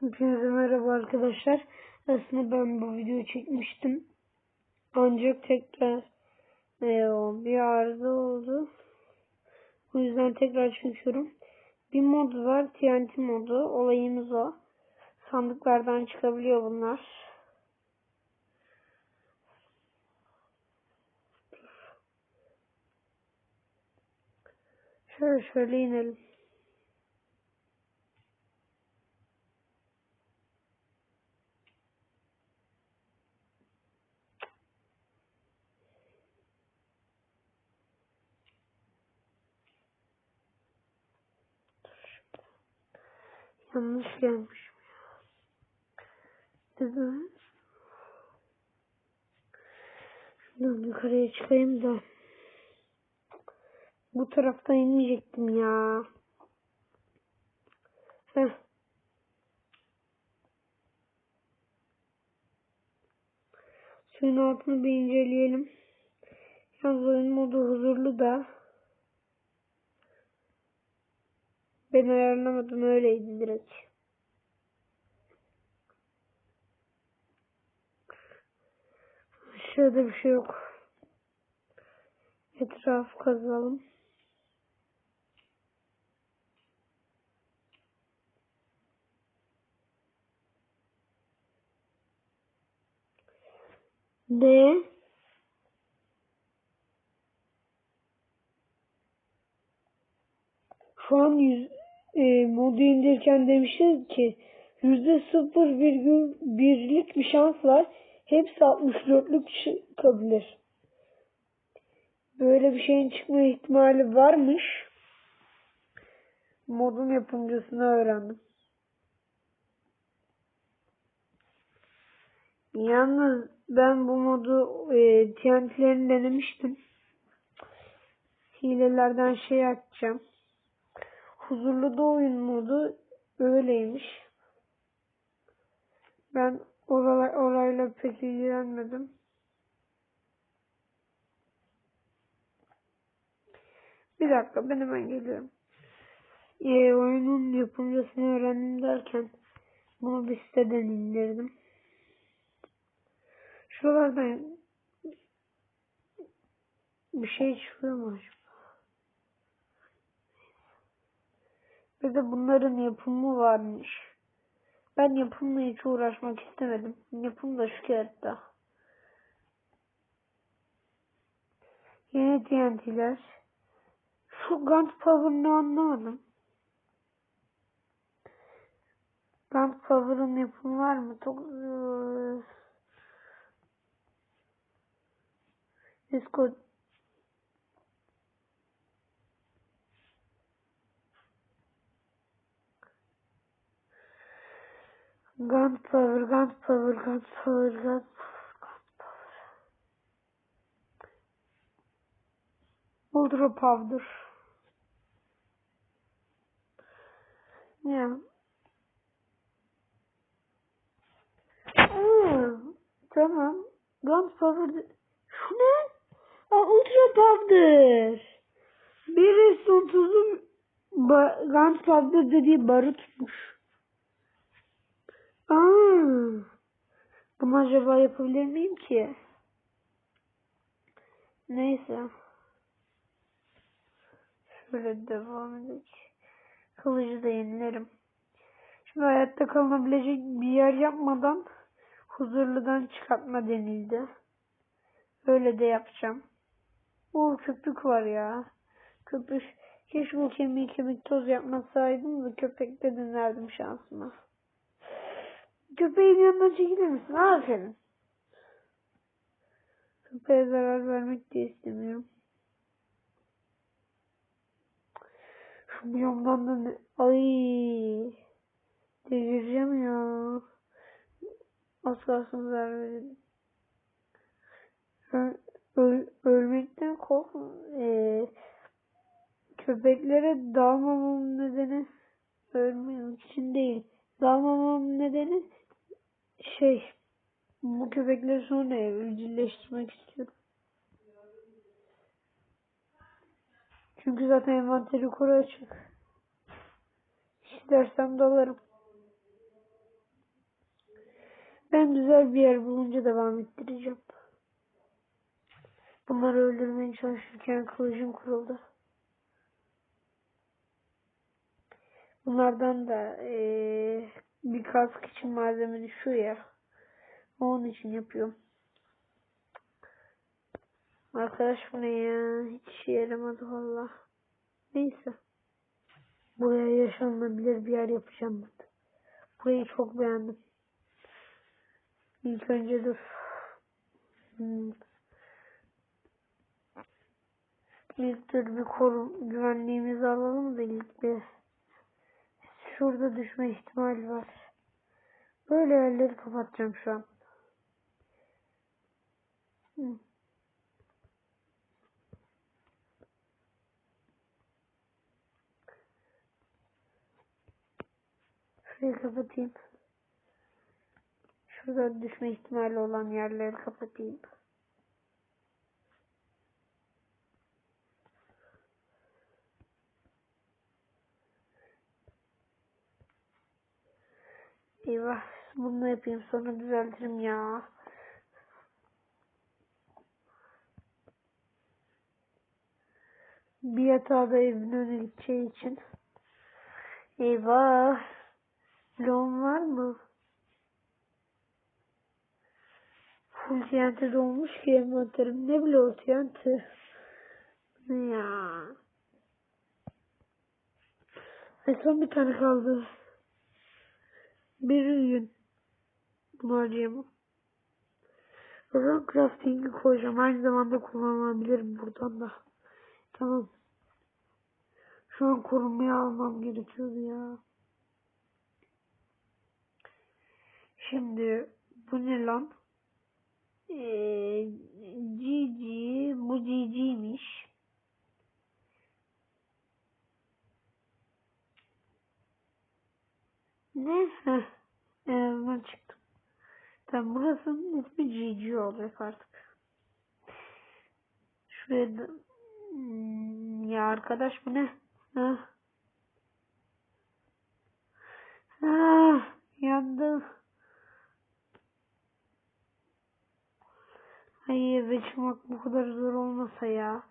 Hepinize merhaba arkadaşlar. Aslında ben bu videoyu çekmiştim. Ancak tekrar e, bir arıza oldu. O yüzden tekrar çekiyorum. Bir mod var. TNT modu. Olayımız o. Sandıklardan çıkabiliyor bunlar. Şöyle şöyle inelim. Yanlış gelmişim ya. Neden? Şuradan yukarıya çıkayım da. Bu taraftan inmeyecektim ya. Heh. Suyun altını bir inceleyelim. Yalnız oyun modu huzurlu da. Ben ayarlamadım öyleydi direkt. Aşağıda bir şey yok. Etraf kazalım. Ne? Şu an yüz, e, modu indirirken demişiz ki yüzde sıfır virgül birlik bir şans var. Hepsi 64'lük çıkabilir. Böyle bir şeyin çıkma ihtimali varmış. Modun yapımcısını öğrendim. Yalnız ben bu modu e, TNT'lerini denemiştim. Hilelerden şey açacağım. Huzurlu da oyun modu öyleymiş. Ben oray, orayla pek ilgilenmedim. Bir dakika ben hemen geliyorum. Ee, oyunun yapımcısını öğrendim derken bunu bir siteden indirdim. Şuralardan bir şey çıkıyor mu acaba? Ve de bunların yapımı varmış. Ben yapımla hiç uğraşmak istemedim. Yapım da şu kağıtta. Yeni TNT'ler. Şu Gunpowder'ını anlamadım. Gunpowder'ın yapımı var mı? Çok... Discord Gunpowder, gunpowder, gunpowder, gunpowder, gunpowder. Ultra powder. Ya. Aa, tamam. Gunpowder. Şu ne? Aa, ultra powder. Bir resim tuzu gunpowder dediği barutmuş. Aa, bunu acaba yapabilir miyim ki? Neyse. Şöyle devam edelim. Kılıcı da yenilerim. Şimdi hayatta kalınabilecek bir yer yapmadan huzurludan çıkartma denildi. Öyle de yapacağım. O köpük var ya. Köpük. Keşke bu kemiği kemik toz yapmasaydım da köpekte denerdim şansıma. Köpeğin yanından çekilir misin? Aferin. Köpeğe zarar vermek de istemiyorum. Şu biyomdan da ne? Ay. Delireceğim ya. Az kalsın zarar verelim. Öl, öl, ölmekten kork. Ee, köpeklere dalmamamın nedeni ölmemek için değil. Dalmamamın nedeni şey bu köpekleri sonra evcilleştirmek istiyorum. Çünkü zaten envanteri koru açık. İstersem dalarım. Ben güzel bir yer bulunca devam ettireceğim. Bunları öldürmeye çalışırken kılıcım kuruldu. Bunlardan da eee, bir kask için malzeme düşüyor ya. Onun için yapıyorum. Arkadaş bu ne ya? Hiç işe yaramadı valla. Neyse. Buraya yaşanılabilir bir yer yapacağım ben. Burayı çok beğendim. İlk önce dur. Hmm. İlk dur bir korum güvenliğimizi alalım da ilk bir. Şurada düşme ihtimali var. Böyle yerleri kapatacağım şu an. Hmm. Şurayı kapatayım. Şurada düşme ihtimali olan yerleri kapatayım. Eyvah. Bunu yapayım sonra düzeltirim ya. Bir yatağı da evin önüne gideceği için. Eyvah. Lon var mı? Full TNT dolmuş ki envanterim. Ne bile o TNT. Ya? Ay son bir tane kaldı. Bir gün. O zaman crafting'i koyacağım. Aynı zamanda kullanılabilirim buradan da. Tamam. Şu an korunmaya almam gerekiyordu ya. Şimdi bu ne lan? Ee, Cici, bu Cici'ymiş. Ne? Heh. Evden çıktım. Tamam burasının ismi Cici olacak artık. Şuraya da... Hmm, ya arkadaş bu ne? Ha? Ha, yandım. Ay eve çıkmak bu kadar zor olmasa ya.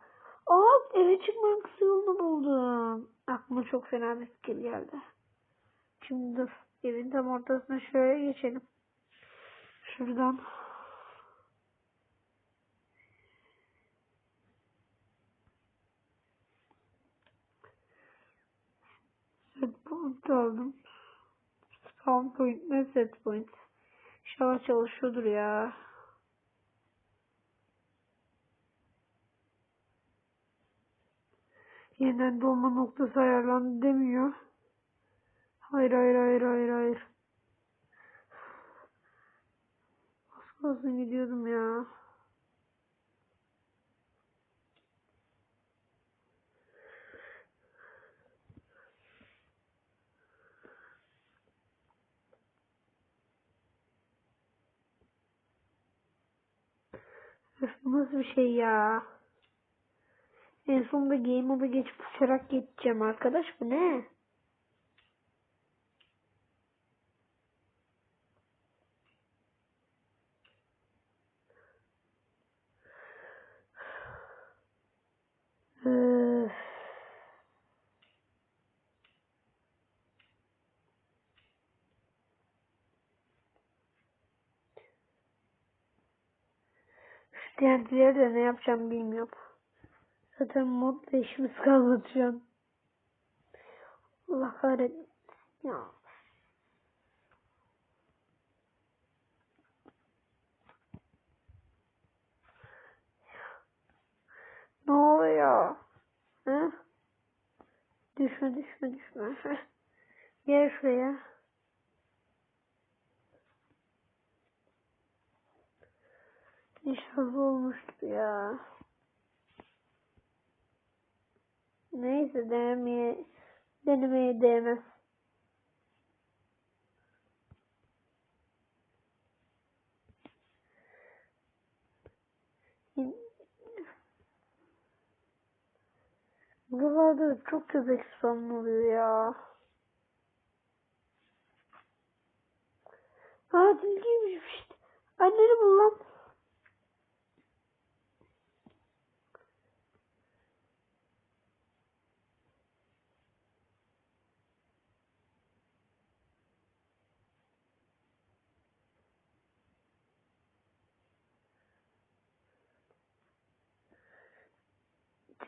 Aa eve çıkmanın kısa yolunu buldum. Aklıma çok fena bir fikir geldi. Şimdi. Evin tam ortasına şöyle geçelim. Şuradan. Set point aldım. Spawn point ne set point? İnşallah çalışıyordur ya. Yeniden dolma noktası ayarlandı demiyor. Hayır hayır hayır hayır hayır. Az kalsın gidiyordum ya. Bu nasıl bir şey ya? En sonunda game moda geçip uçarak geçeceğim arkadaş bu ne? Öf. TNT'leri de ne yapacağım bilmiyorum. Zaten modda işimiz kalmadı şu. Allah kahretsin. Ya. Ne oluyor? Hı? Düşme düşme düşme. Gel şuraya. İnşallah olmuştu ya. Neyse denemeye denemeye değmez. Buralarda çok köpek spamlı ya. Aa tilkiymiş işte. Anneni bul lan.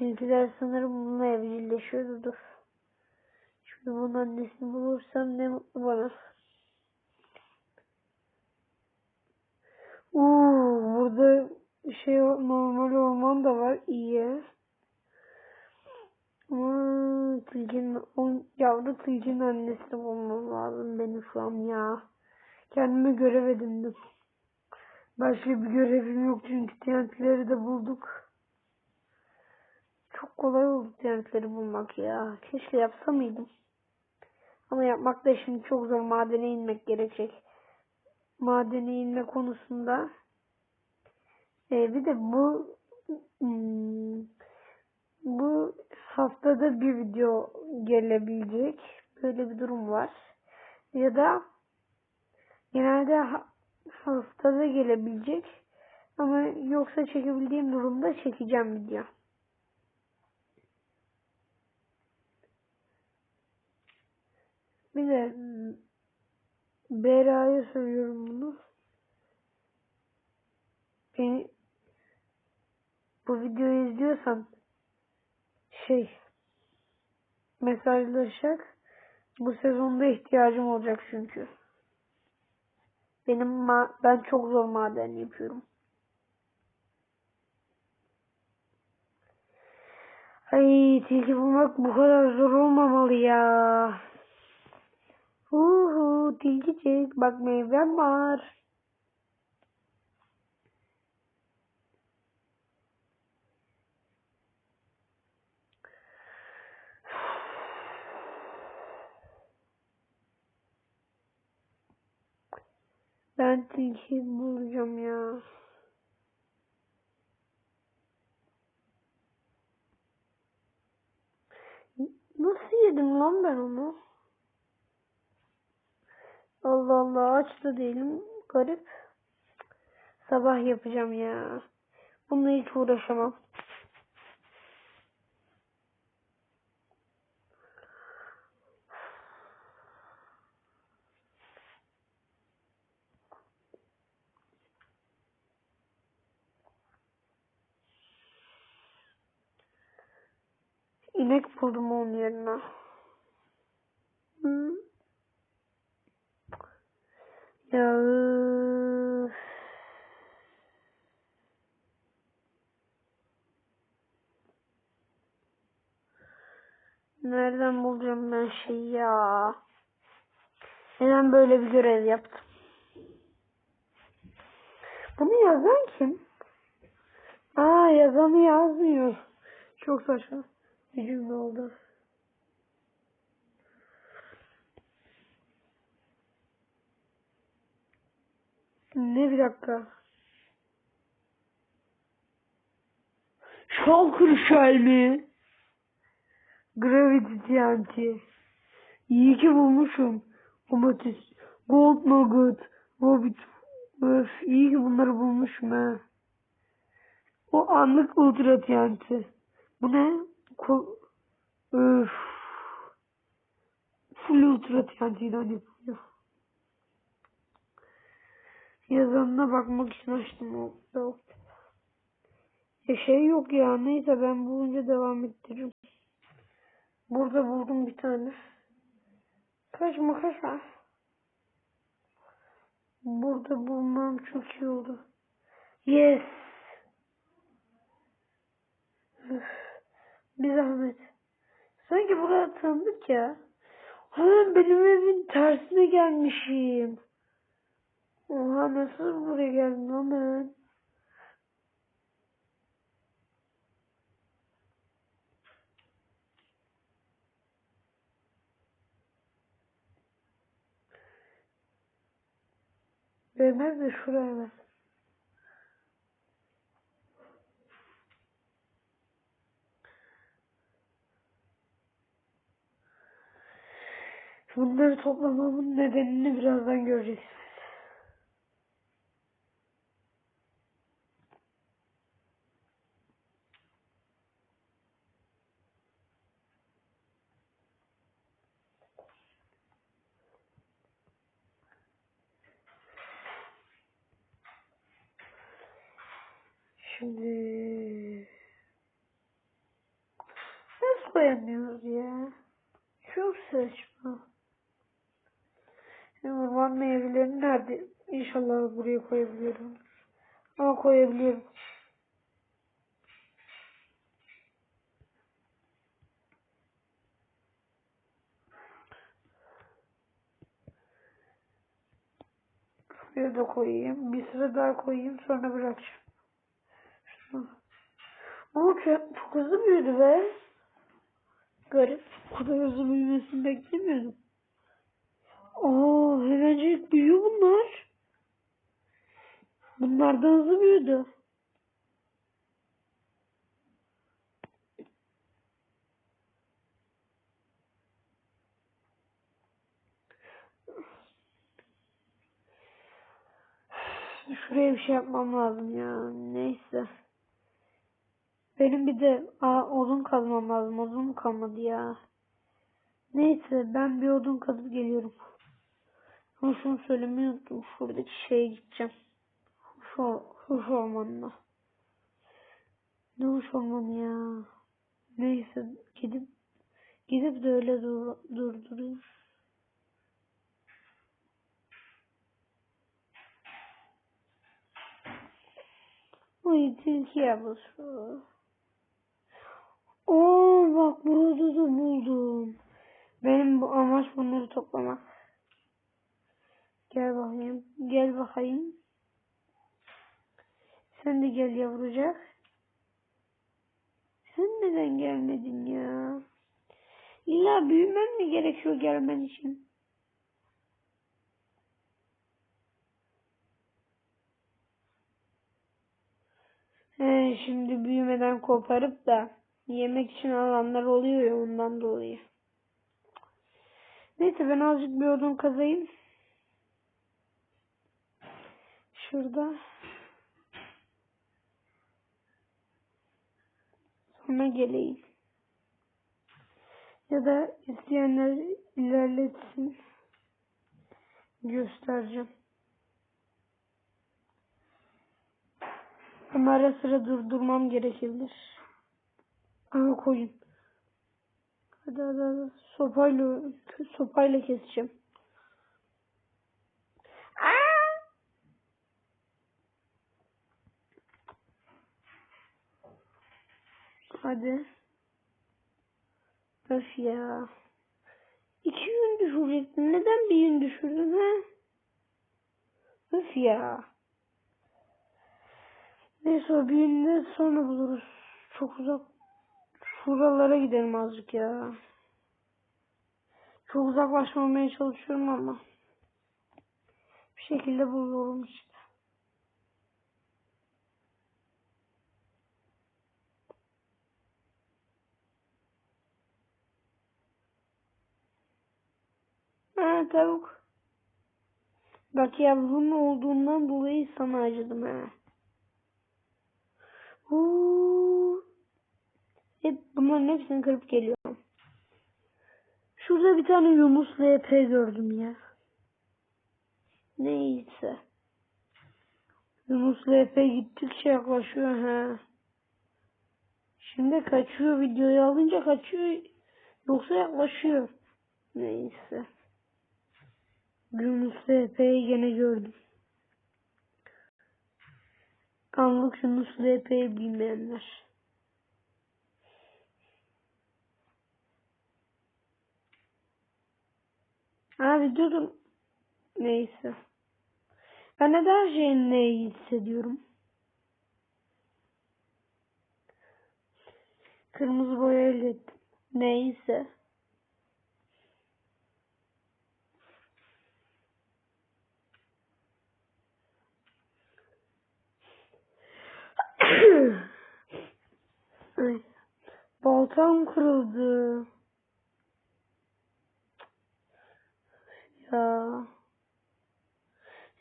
Tilkiler sanırım bununla evcilleşiyordu. Dur. Şimdi bunun annesini bulursam ne mutlu bana. Uuu burada şey normal orman da var. iyi. Ama tilkinin, o yavru tilkinin annesini bulmam lazım benim şu an ya. Kendime görev edindim. Başka bir görevim yok çünkü TNT'leri de bulduk. Çok kolay oldu TNT'leri bulmak ya. Keşke yapsa mıydım. Ama yapmak da şimdi çok zor. Madene inmek gerekecek. Madene inme konusunda e, bir de bu hmm, bu haftada bir video gelebilecek. Böyle bir durum var. Ya da genelde ha- haftada gelebilecek. Ama yoksa çekebildiğim durumda çekeceğim video. Bir de Bera'ya söylüyorum bunu. Beni bu videoyu izliyorsan şey mesajlaşacak. Bu sezonda ihtiyacım olacak çünkü. Benim ma ben çok zor maden yapıyorum. Ay tilki bulmak bu kadar zor olmamalı ya. Uhu tilkicik bak meyvem var. Ben tilki bulacağım ya. Nasıl yedim lan ben onu? Allah Allah aç da değilim. Garip. Sabah yapacağım ya. Bununla hiç uğraşamam. İnek buldum onun yerine. Üf. Nereden bulacağım ben şeyi ya? Neden böyle bir görev yaptım? Bunu yazan kim? Aa yazanı yazmıyor. Çok saçma bir cümle oldu. Ne bir dakika. Shulker Shell mi? Gravity TNT. İyi ki bulmuşum. Ametist. Gold Nugget. Rabbit. Öf iyi ki bunları bulmuşum ha. O anlık ultra TNT. Bu ne? Ko Öf. Full ultra TNT'den yapılıyor. Yazanına bakmak için açtım o. o. Ya şey yok ya neyse ben bulunca devam ettiririm. Burada buldum bir tane. Kaçma kaçma. Burada bulmam çok iyi oldu. Yes. Üf. Bir zahmet. Sanki burada tanıdık ya. Hemen benim evin tersine gelmişim. Oha nasıl buraya geldim lan ben? De şuraya ben. Bunları toplamamın nedenini birazdan göreceksiniz. Şimdi nasıl koyamıyoruz ya? Çok saçma. Şimdi orman meyvelerini nerede? İnşallah buraya koyabiliyorum. Ama koyabiliyorum. Şuraya da koyayım. Bir sıra daha koyayım sonra bırakacağım. Ama çok, çok hızlı büyüdü be. Garip. Bu kadar hızlı büyümesini beklemiyordum. Aa, hemencik büyüyor bunlar. Bunlar da hızlı büyüdü. Şuraya bir şey yapmam lazım ya. Neyse. Benim bir de aa, odun kazmam lazım. Odun kalmadı ya. Neyse ben bir odun kazıp geliyorum. Ama şunu söylemeyi unuttum. Şuradaki şeye gideceğim. Şu, huş ormanına. Ne huş ormanı ya. Neyse gidip gidip de öyle dur, durdurayım. Uy tilki yavrusu. Oo bak burada da buldum. Benim bu amaç bunları toplamak. Gel bakayım. Gel bakayım. Sen de gel yavrucak. Sen neden gelmedin ya? İlla büyümem mi gerekiyor gelmen için? He, şimdi büyümeden koparıp da yemek için alanlar oluyor ya ondan dolayı. Neyse ben azıcık bir odun kazayım. Şurada. Sonra geleyim. Ya da isteyenler ilerletsin. Göstereceğim. Ama ara sıra durdurmam gerekebilir. Ama koyun. Hadi hadi hadi. Sopayla, sopayla keseceğim. Hadi. Öf ya. İki gün düşürecektin. Neden bir gün düşürdün ha? Öf ya. Neyse o büyüğünde sonra buluruz. Çok uzak. Şuralara gidelim azıcık ya. Çok uzaklaşmamaya çalışıyorum ama. Bir şekilde bulurum işte. Ha tavuk. Bak yavrum olduğundan dolayı sana acıdım ha. Huu. Hep bunların hepsini kırıp geliyorum. Şurada bir tane Yunus LP gördüm ya. Neyse. Yunus LP gittikçe yaklaşıyor ha. Şimdi kaçıyor videoyu alınca kaçıyor. Yoksa yaklaşıyor. Neyse. Yunus LP'yi gene gördüm. Anlık Yunus LP'yi bilmeyenler. Abi durun. Neyse. Ben neden her şeyin neyi hissediyorum? Kırmızı boya elde. Neyse. Ay. Baltam kırıldı. Ya.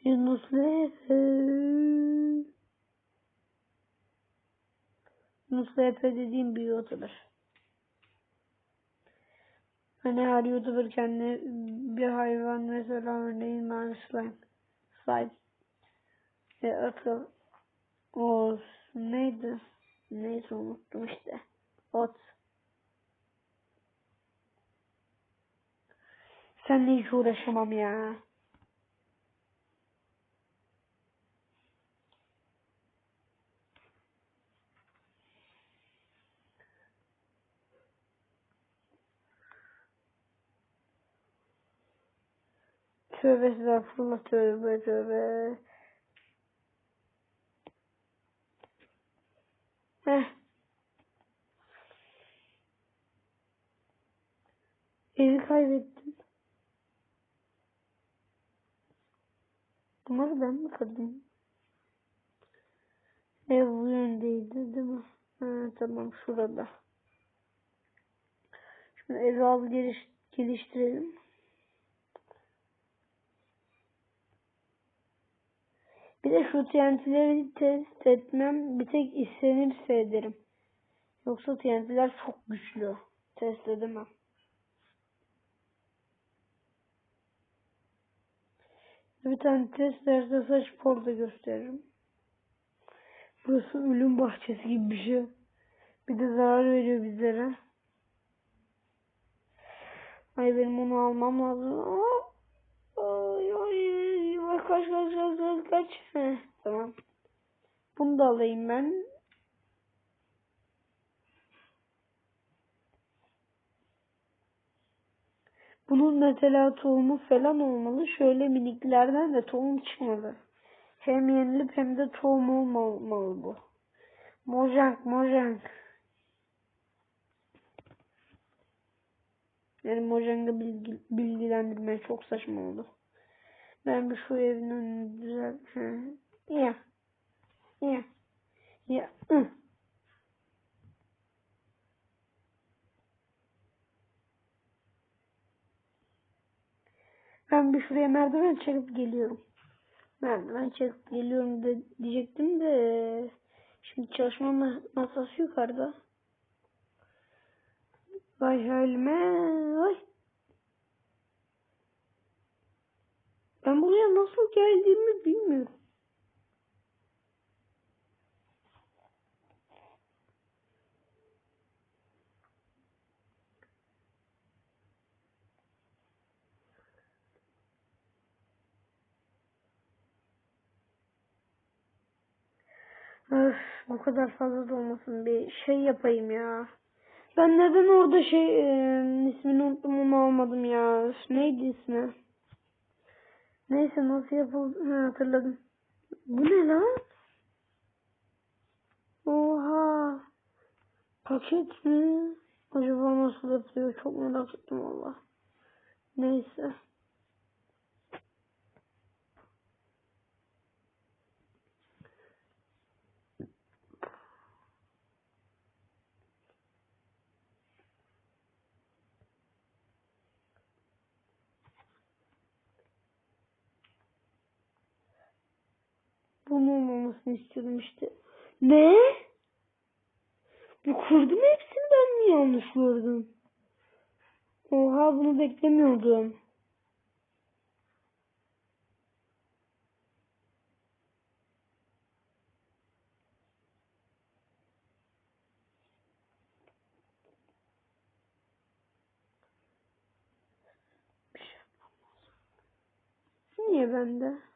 Yunus Lepe. Yunus Lepe dediğim bir YouTuber. Hani her YouTuber kendi bir hayvan mesela örneğin mavi slime. Slime. Ve akıl. O Neydi? Neyse unuttum işte. Ot. Seninle hiç uğraşamam ya. Tövbe estağfurullah tövbe tövbe. Heh. Evi kaybettim. Bunları ben mi kırdım? Ev bu yöndeydi değil mi? Ha, tamam şurada. Şimdi evi al geliş, geliştirelim. Bir de şu TNT'leri test etmem bir tek istenirse ederim. Yoksa TNT'ler çok güçlü. Test edemem. Bir tane test derse saç porda gösteririm. Burası ölüm bahçesi gibi bir şey. Bir de zarar veriyor bizlere. Ay benim onu almam lazım. Ay ay kaç kaç kaç kaç kaç. Tamam. Bunu da alayım ben. Bunun mesela tohumu falan olmalı. Şöyle miniklerden de tohum çıkmalı. Hem yenilip hem de tohum olmamalı bu. Mojang mojang. Yani Mojang'ı bilgi, bilgilendirmeye çok saçma oldu. Ben bir şu evin önünü düzelt. Ya. Ya. Ya. Hı. Ben bir şuraya merdiven çekip geliyorum. Merdiven çekip geliyorum de diyecektim de şimdi çalışma masası yukarıda. Vay halime vay. Ben buraya nasıl geldiğimi bilmiyorum. Öf, bu kadar fazla da olmasın bir şey yapayım ya. Ben neden orada şey e, ismini unuttum onu almadım ya. Neydi ismi? Neyse nasıl yapıldı ha, hatırladım. Bu ne lan? Oha. Paket mi? Acaba nasıl yapıyor? Çok merak ettim valla. Neyse. Bunun olmamasını istiyordum işte. Ne? Bu kurdu mu hepsini ben mi yanlış gördüm? Oha bunu beklemiyordum. Şey. Niye bende?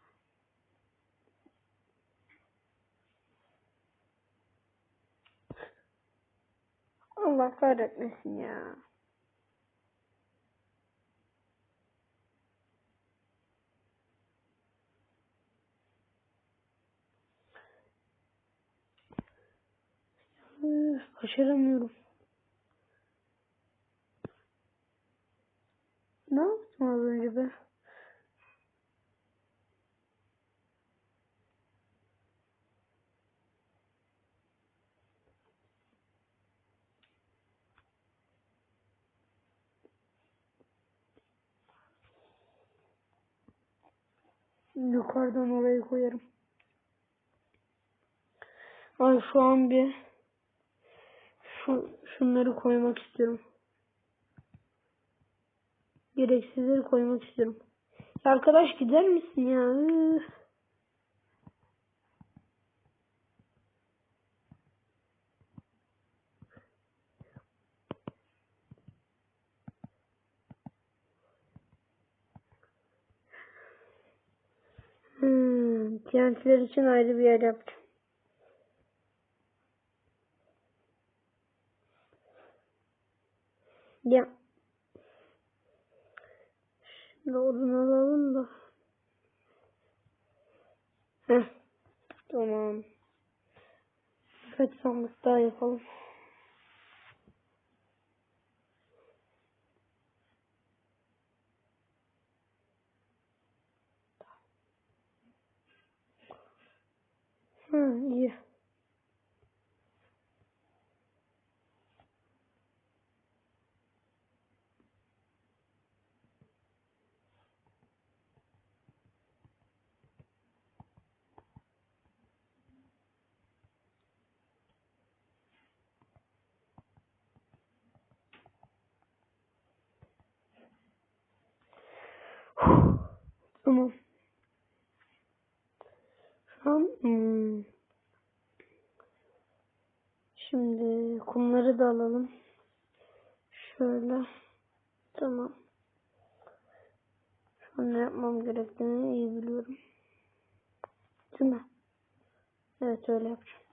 Allah kahretmesin ya. Başaramıyorum. Ne yaptım az önce be? Yukarıdan oraya koyarım. Ay şu an bir şu şunları koymak istiyorum. Gereksizleri koymak istiyorum. Ya arkadaş gider misin ya? Üf. TNT'ler için ayrı bir yer yapacağım. Ya. Şimdi odun alalım da. Heh. Tamam. Birkaç sandık daha yapalım. Hı, iyi. Tamam. Şu an hmm, şimdi kumları da alalım. Şöyle. Tamam. Şu an ne yapmam gerektiğini iyi biliyorum. Değil mi? Evet öyle yapacağım.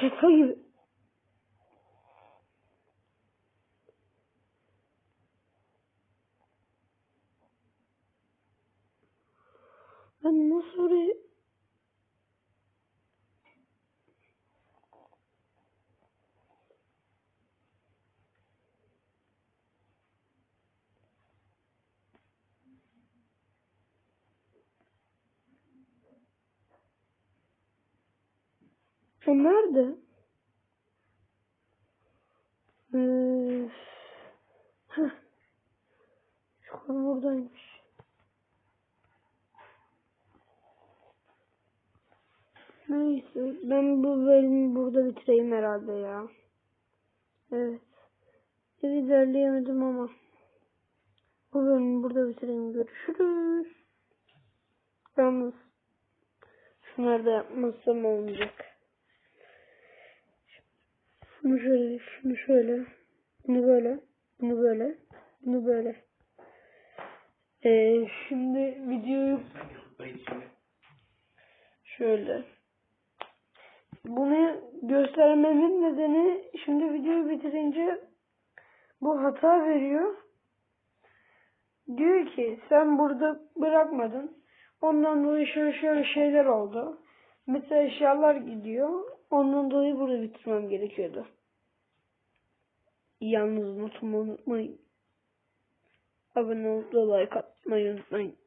Şaka gibi. Ben nasıl oraya... O nerede? Ee, heh. Çukur buradaymış. Neyse ben bu bölümü burada bitireyim herhalde ya. Evet. Bir ilerleyemedim ama. Bu bölümü burada bitireyim. Görüşürüz. Yalnız şunları da yapmazsam olmayacak. Şunu şöyle, şunu şöyle, bunu böyle, bunu böyle, bunu böyle. Ee, şimdi videoyu şöyle. Bunu göstermemin nedeni şimdi videoyu bitirince bu hata veriyor. Diyor ki sen burada bırakmadın. Ondan dolayı şöyle şöyle şeyler oldu. Mesela eşyalar gidiyor. Ondan dolayı burada bitirmem gerekiyordu. Yalnız notumu unutmayın. Abone olup like atmayı unutmayın.